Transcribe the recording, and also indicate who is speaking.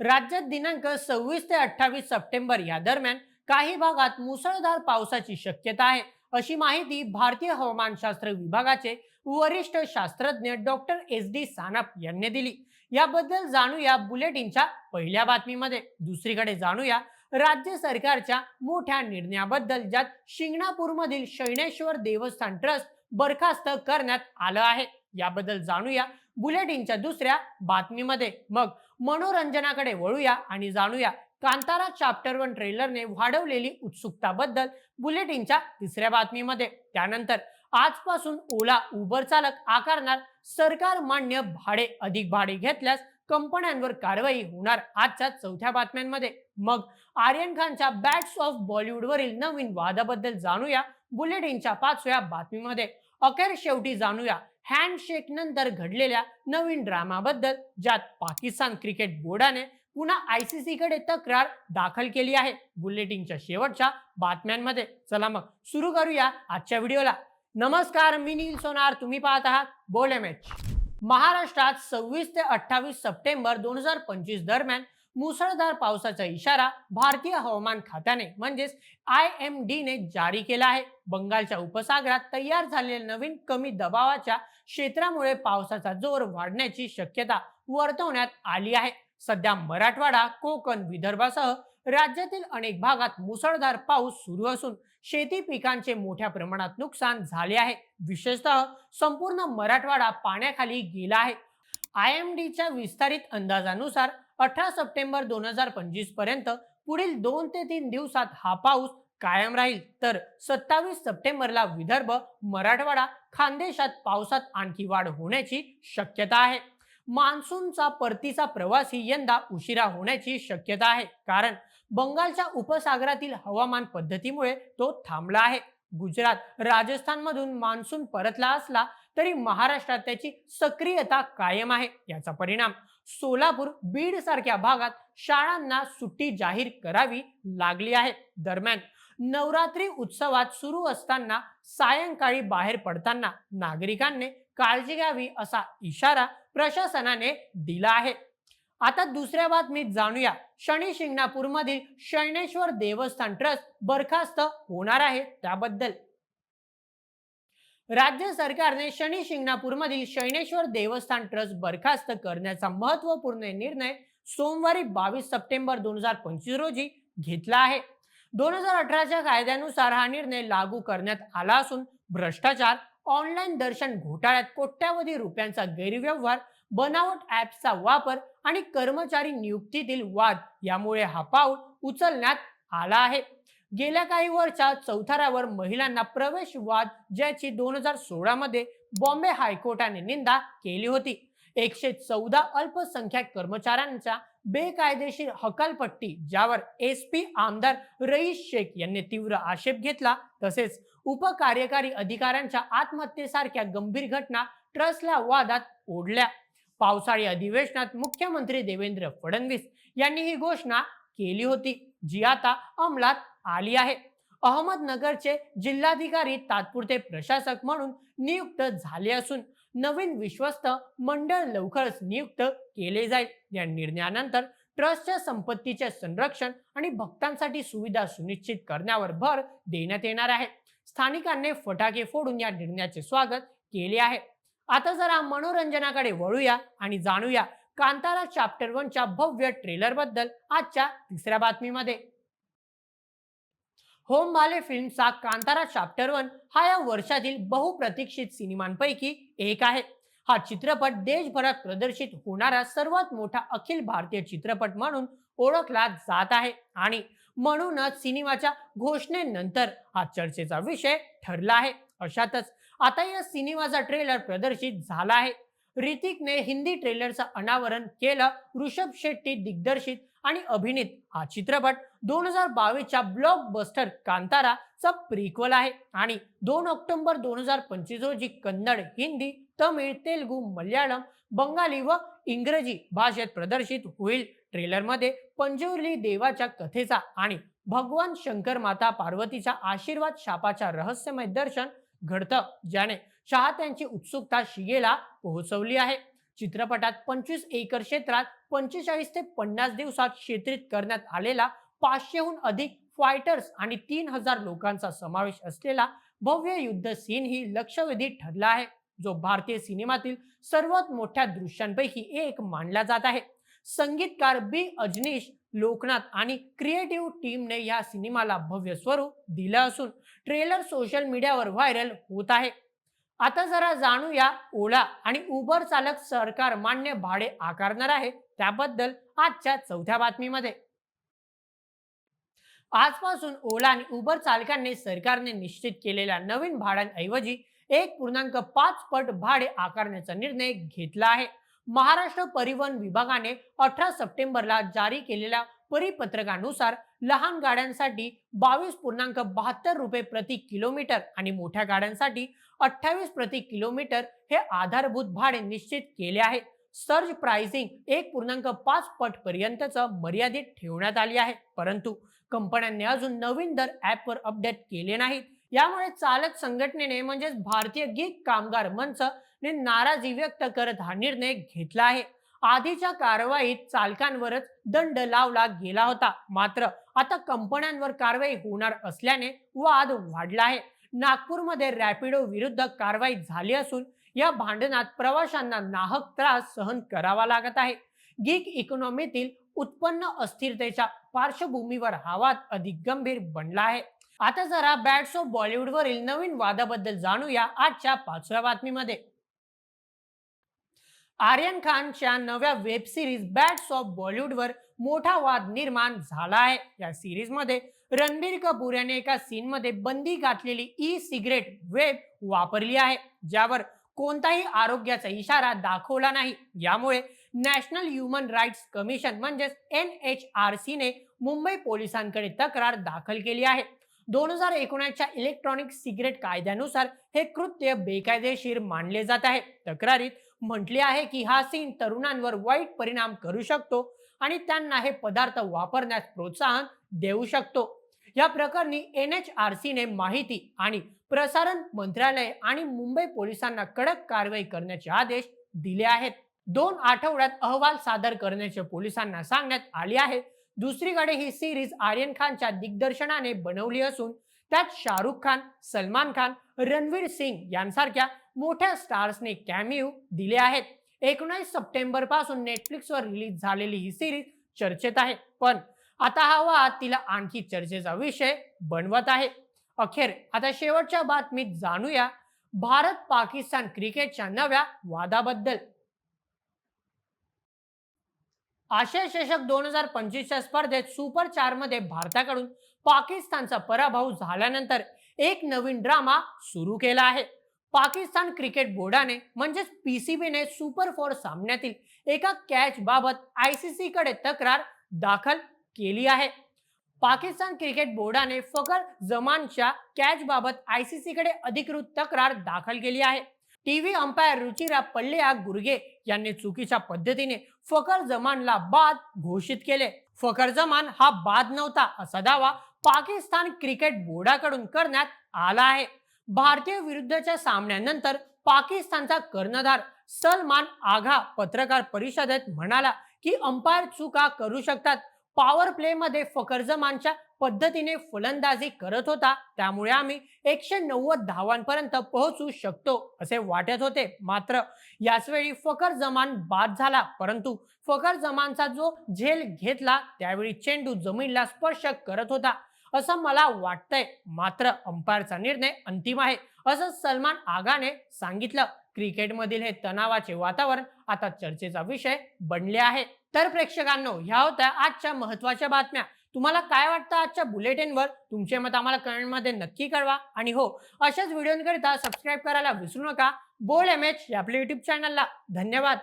Speaker 1: राज्यात दिनांक सव्वीस ते अठ्ठावीस सप्टेंबर या दरम्यान काही भागात मुसळधार पावसाची शक्यता आहे. अशी माहिती भारतीय हवामानशास्त्र विभागाचे वरिष्ठ शास्त्रज्ञ डॉक्टर एस डी सानप यांनी दिली. याबद्दल जाणूया बुलेटिनच्या पहिल्या बातमीमध्ये. दुसरीकडे जाणूया राज्य सरकारच्या मोठ्या निर्णयाबद्दल ज्यात शिंगणापूरमधील शैनेश्वर देवस्थान ट्रस्ट बरखास्त करण्यात आलं आहे. याबद्दल जाणूया. बुलेटिनच्या दुसऱ्या बातमीमध्ये. मग मनोरंजनाकडे वळूया आणि जाणूया कांतारा चॅप्टर वन ट्रेलरने वाढवलेली उत्सुकताबद्दल बुलेटिनच्या तिसऱ्या बातमीमध्ये. त्यानंतर आजपासून ओला उबर चालक आकारणार सरकार मान्य भाडे अधिक भाडे घेतल्यास कंपन्यांवर कारवाई होणार आजच्या चौथ्या बातम्यांमध्ये. मग आर्यन खानच्या बॅट्स ऑफ बॉलिवूडवरील नवीन वादाबद्दल जाणूया बुलेटिनच्या पाचव्या बातमीमध्ये. अखेर शेवटी जाणूया हँडशेक नंतर घडलेल्या नवीन ड्रामाबद्दल ज्यात पाकिस्तान क्रिकेट बोर्डाने पुन्हा आयसीसी कडे तक्रार दाखल केली आहे. बुलेटिनच्या शेवटच्या बातम्यांमध्ये. चला मग सुरू करूया आजच्या व्हिडिओला. नमस्कार मी नील सोनार. तुम्ही पाहत आहात बोले मॅच महाराष्ट्रात सव्वीस ते अठ्ठावीस सप्टेंबर दोन हजार पंचवीस दरम्यान मुसळधार पावसाचा इशारा भारतीय हवामान खात्याने म्हणजेच आय एम डीने जारी केला आहे. बंगालच्या उपसागरात तयार झालेल्या नवीन कमी दबावाच्या क्षेत्रामुळे पावसाचा जोर वाढण्याची शक्यता वर्तवण्यात आली आहे. सध्या मराठवाडा कोकण विदर्भासह राज्यातील अनेक भागात मुसळधार पाऊस सुरू असून शेती पिकांचे मोठ्या प्रमाणात नुकसान झाले आहे. विशेषतः संपूर्ण मराठवाडा पाण्याखाली गेला आहे. आय एम डीच्या विस्तारित अंदाजानुसार अठरा सप्टेंबर दोन हजार पंचवीसपर्यंत पुढील दोन ते तीन दिवसात हा पाऊस कायम राहील. तर सत्तावीस सप्टेंबरला विदर्भ मराठवाडा खानदेशात पावसात आणखी वाढ होण्याची शक्यता आहे. मान्सूनचा परतीचा प्रवासी यंदा उशिरा होण्याची शक्यता आहे. कारण बंगालच्या उपसागरातील हवामान पद्धतीमुळे तो थांबला आहे. गुजरात राजस्थानमधून मान्सून परतला असला तरी महाराष्ट्रात त्याची सक्रियता कायम आहे याचा परिणाम सोलापूर बीड सारख्या भागात शाळांना सुट्टी जाहीर करावी लागली आहे. दरम्यान नवरात्री उत्सवात सुरू असताना सायंकाळी बाहेर पडताना नागरिकांनी काळजी घ्यावी असा इशारा प्रशासनाने दिला आहे. आता दुसऱ्या बातमीत जाणूया. शनी शिंगणापूर मधील शैनेश्वर देवस्थान ट्रस्ट बरखास्त होणार आहे त्याबद्दल. राज्य सरकारने शनी शिंगणापूर मधील शैनेश्वर देवस्थान ट्रस्ट बरखास्त करण्याचा महत्त्वपूर्ण निर्णय सोमवारी बावीस सप्टेंबर दोन हजार पंचवीस रोजी घेतला आहे. दोन हजार अठराच्या कायद्यानुसार हा निर्णय लागू करण्यात आला असून भ्रष्टाचार ऑनलाईन दर्शन घोटाळ्यात कोट्यावधी रुपयांचा गैरव्यवहार बनावट ऍप्सचा वापर आणि कर्मचारी नियुक्तीतील वाद यामुळे हा पाऊल उचलण्यात आला आहे. गेल्या काही वर्षात चौथाऱ्यावर महिलांना प्रवेश वाद ज्याची दोन हजार सोळा मध्ये बॉम्बे हायकोर्टाने निंदा केली होती. एकशे चौदा अल्पसंख्याक कर्मचाऱ्यांच्या बेकायदेशीर हकालपट्टी ज्यावर एस पी आमदार रईस शेख यांनी तीव्र आक्षेप घेतला. तसेच उपकार्यकारी अधिकाऱ्यांच्या आत्महत्येसारख्या गंभीर घटना ट्रस्टला वादात ओढल्या. पावसाळी अधिवेशनात मुख्यमंत्री देवेंद्र फडणवीस यांनी ही घोषणा केली होती जी आता अंमलात आली आहे. अहमदनगरचे जिल्हाधिकारी तात्पुरते प्रशासक म्हणून नियुक्त झाले असून नवीन विश्वस्त मंडळ लवकरच नियुक्त केले जाईल. या निर्णयानंतर ट्रस्टच्या संपत्तीचे संरक्षण आणि भक्तांसाठी सुविधा सुनिश्चित करण्यावर भर देण्यात येणार आहे. स्थानिकांनी फटाके फोडून या निर्णयाचे स्वागत केले आहे. आता जरा मनोरंजनाकडे वळूया आणि जाणूया कांतारा चॅप्टर वनच्या भव्य ट्रेलरबद्दल आजच्या तिसऱ्या बातमीमध्ये. होम माले फिल्मचा कांतारा चॅप्टर वन हा या वर्षातील बहुप्रतीक्षित सिनेमांपैकी एक आहे. हा चित्रपट देशभरात प्रदर्शित होणारा सर्वात मोठा अखिल भारतीय चित्रपट म्हणून ओळखला जात आहे आणि म्हणूनच सिनेमाच्या घोषणेनंतर हा चर्चेचा विषय ठरला आहे. अशातच आता या सिनेमाचा ट्रेलर प्रदर्शित झाला आहे. ऋतिकने हिंदी ट्रेलरचं अनावरण केलं. ऋषभ शेट्टी दिग्दर्शित आणि अभिनीत हा चित्रपट. दोन हजार बावीसच्या ब्लॉकबस्टर कांताराचा प्रिक्वल आहे. आणि दोन ऑक्टोबर दोन हजार पंचवीस रोजी कन्नड हिंदी तमिळ तेलगू मल्याळम बंगाली व इंग्रजी भाषेत प्रदर्शित होईल. ट्रेलरमध्ये पंजवली देवाच्या कथेचा आणि भगवान शंकर माता पार्वतीच्या आशीर्वाद शापाच्या रहस्यमय दर्शन घडतं ज्याने चाहत्यांची उत्सुकता शिगेला पोहोचवली आहे. चित्रपटात पंचवीस एकर क्षेत्रात पंचेचाळीस ते पन्नास दिवसात क्षेत्रित करण्यात आलेला पाचशेहून अधिक फायटर्स आणि तीन हजार लोकांचा समावेश असलेला भव्य युद्ध सीन ही लक्षवेधी ठरला आहे. जो भारतीय सिनेमातील सर्वात मोठ्या दृश्यांपैकी एक मानला जात आहे. संगीतकार बी अजनीश लोकनाथ आणि क्रिएटिव्ह टीमने या सिनेमाला भव्य स्वरूप दिलं असून ट्रेलर सोशल मीडियावर व्हायरल होत आहे. आता जरा जाणूया ओला आणि उबर चालक सरकार मान्य भाडे आकारणार आहे त्याबद्दल आजच्या चौथ्या बातमीमध्ये. आजपासून ओला आणि उबर चालकांनी सरकारने निश्चित केलेल्या नवीन भाड्यांऐवजी एक पूर्णांक पाच पट भाडे आकारण्याचा निर्णय घेतला आहे. महाराष्ट्र परिवहन विभागाने अठरा सप्टेंबरला जारी केलेल्या परिपत्रकानुसार लहान गाड्यांसाठी बावीस पूर्णांक बहात्तर रुपये प्रति किलोमीटर आणि मोठ्या गाड्यांसाठी अठ्ठावीस प्रति किलोमीटर हे आधारभूत भाडे निश्चित केले आहे. सर्ज प्राइसिंग एक पूर्णांक पाच पट पर्यंतच मर्यादित ठेवण्यात आली आहे. परंतु कंपन्यांनी अजून नवीन दर ऍपवर अपडेट केले नाहीत. यामुळे चालक संघटनेने म्हणजेच भारतीय गिग कामगार मंच ने नाराजी व्यक्त करत हा निर्णय घेतला आहे. आधीच्या कारवाईत चालकांवरच दंड लावला गेला होता. मात्र आता कंपन्यांवर कारवाई होणार असल्याने वाद वाढला आहे. नागपूरमध्ये रॅपिडो विरुद्ध कारवाई झाली असून या भांडणात प्रवाशांना नाहक त्रास सहन करावा लागत आहे. गिग इकॉनॉमीतील उत्पन्न अस्थिरतेच्या पार्श्वभूमीवर हा वाद अधिक गंभीर बनला आहे. आता जरा बॅट्स ऑफ बॉलिवूडवरील नवीन वादाबद्दल जाणूया आजच्या पाचव्या बातमीमध्ये. आर्यन खानच्या नव्या वेब सिरीज बॅट्स ऑफ बॉलिवूडवर मोठा वाद निर्माण झाला आहे. या सिरीजमध्ये रणबीर कपूर याने एका सीनमध्ये बंदी घातलेली ई सिगरेट वेब वापरली आहे ज्यावर कोणताही आरोग्याचा इशारा दाखवला नाही. यामुळे नॅशनल ह्युमन राईट्स कमिशन म्हणजेच एन एच आर सीने मुंबई पोलिसांकडे तक्रार दाखल केली आहे. दोन हजार एकोणीसच्या इलेक्ट्रॉनिक सिगरेट कायद्यानुसार हे कृत्य बेकायदेशीर मानले जात आहे. तक्रारीत म्हटले आहे की हा सीन तरुणांवर वाईट परिणाम करू शकतो आणि त्यांना हे पदार्थ वापरण्यास प्रोत्साहन देऊ शकतो. या प्रकरणी एन एच आर सीने माहिती आणि प्रसारण मंत्रालय आणि मुंबई पोलिसांना कडक कारवाई करण्याचे आदेश दिले आहेत. दोन आठवड्यात अहवाल सादर करण्याचे पोलिसांना सांगण्यात आले आहे. दुसरीकडे ही सिरीज आर्यन खानच्या दिग्दर्शनाने बनवली असून त्यात शाहरुख खान सलमान खान रणवीर सिंग यांसारख्या मोठ्या स्टार्सने कॅमिओ दिले आहेत. एकोणीस सप्टेंबरपासून नेटफ्लिक्सवर रिलीज झालेली ही सिरीज चर्चेत आहे. पण आता हा वाद तिला आणखी चर्चेचा विषय बनवत आहे. अखेर आता शेवटच्या बातमीत जाणूया भारत पाकिस्तान क्रिकेटच्या नव्या वादाबद्दल. आशिया चषक दोन हजार पंचवीसच्या स्पर्धेत सुपर चारमध्ये भारताकडून पाकिस्तानचा पराभव झाल्यानंतर एक नवीन ड्रामा सुरू केला आहे. पाकिस्तान क्रिकेट बोर्डाने म्हणजेच पीसीबीने सुपर फोर सामन्यातील एका कॅच बाबत सी सीकडे तक्रार दाखल केली आहे. पाकिस्तान क्रिकेट बोर्डाने फकर जमानच्या कॅच बाबत सी सीकडे अधिकृत तक्रार दाखल केली आहे. TV umpire Ruchira Palliyaguruge यांनी चुकीच्या पद्धतीने फखर जमानला बाद घोषित केले. फखर जमान हा बाद नव्हता असा दावा पाकिस्तान क्रिकेट बोर्डाकडून करण्यात आला आहे. भारतीय विरुद्धच्या सामन्यानंतर पाकिस्तानचा कर्णधार सलमान आघा पत्रकार परिषदेत म्हणाला की अंपायर चुका करू शकतात. पॉवर प्ले मध्ये फखर जमानच्या पद्धतीने फलंदाजी करत होता त्यामुळे आम्ही एकशे नव्वद धावांपर्यंत पोहोचू शकतो असे वाटत होते. मात्र याच वेळी फखर जमान बाद झाला परंतु फखर जमानचा जो झेल घेतला त्यावेळी चेंडू जमीनला स्पर्श करत होता असं मला वाटतंय. मात्र अंपायरचा निर्णय अंतिम आहे असं सलमान आगाने सांगितलं. क्रिकेटमधील हे तणावाचे वातावरण आता चर्चेचा विषय बनले आहे. तर प्रेक्षकांनो ह्या होत्या आजच्या महत्त्वाच्या बातम्या. तुम्हाला काय वाटतं आजच्या बुलेटिनवर? तुमचे मत आम्हाला कमेंटमध्ये नक्की कळवा. आणि हो अशाच व्हिडिओकरिता सबस्क्राईब करायला विसरू नका. बोल एम एच या आपल्या युट्यूब चॅनलला धन्यवाद.